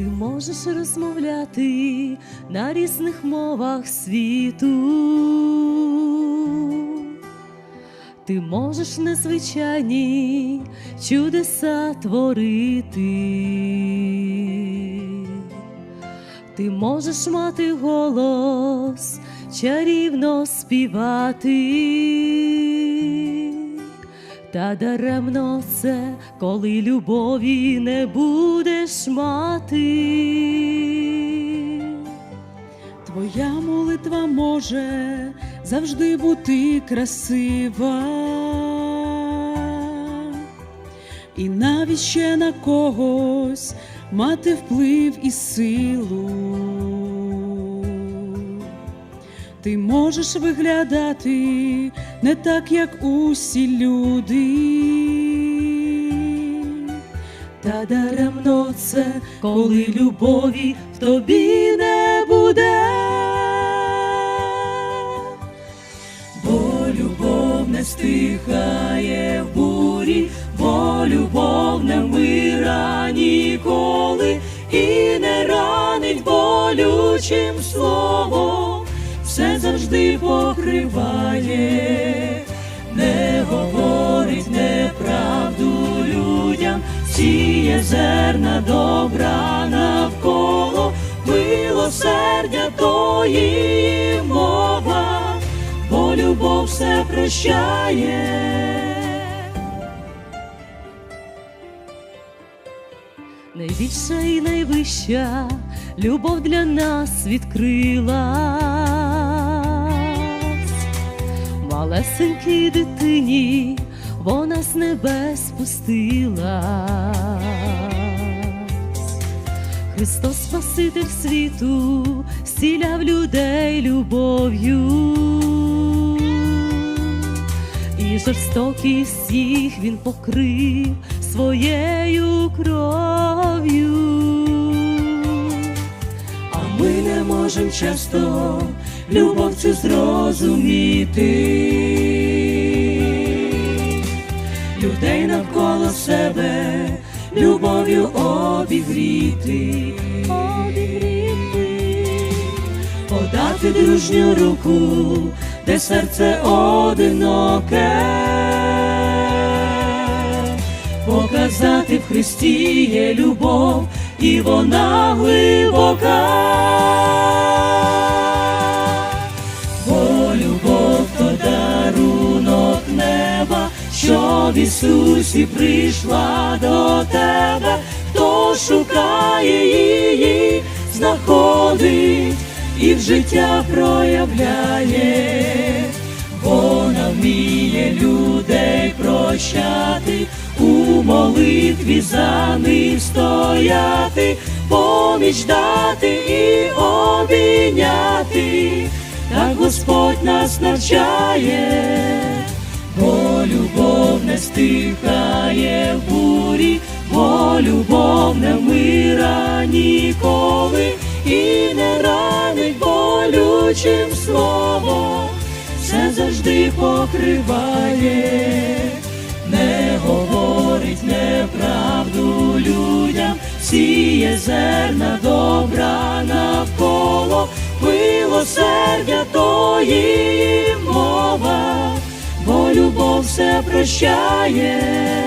Ти можеш розмовляти на різних мовах світу. Ти можеш незвичайні чудеса творити. Ти можеш мати голос, чарівно співати. Та даремно це, коли любові не будеш мати. Твоя молитва може завжди бути красива, і навіть ще на когось мати вплив і силу. Ти можеш виглядати не так, як усі люди. Та даремно це, коли любові в тобі не буде. Бо любов не стихає в бурі, бо любов не вмира ніколи і не ранить болючим словом, все завжди покриває, не говорить неправду людям, сіє зерна добра навколо, милосердя то її мова, бо любов все прощає. Найбільша і найвища любов для нас відкрилась, малесенькій дитині вона з небес спустилась. Христос Спаситель світу зціляв людей любов'ю, і жорстокість їх він покрив своєю кров'ю. Ми не можемо часто любов цю зрозуміти. Людей навколо себе любов'ю обігріти, обігріти, подати дружню руку, де серце одиноке, показати в Христі є любов, і вона глибока. Бо любов то дарунок неба, що в Ісусі прийшла до тебе, хто шукає її, знаходить і в життя проявляє, вона вміє людей прощати, молитві за них стояти, поміч дати і обійняти, так Господь нас навчає, бо любов не стихає в бурі, бо любов не вмира ніколи і не ранить болючим словом, все завжди покриває, сіє зерна добра навколо, милосердя то її мова, бо любов все прощає.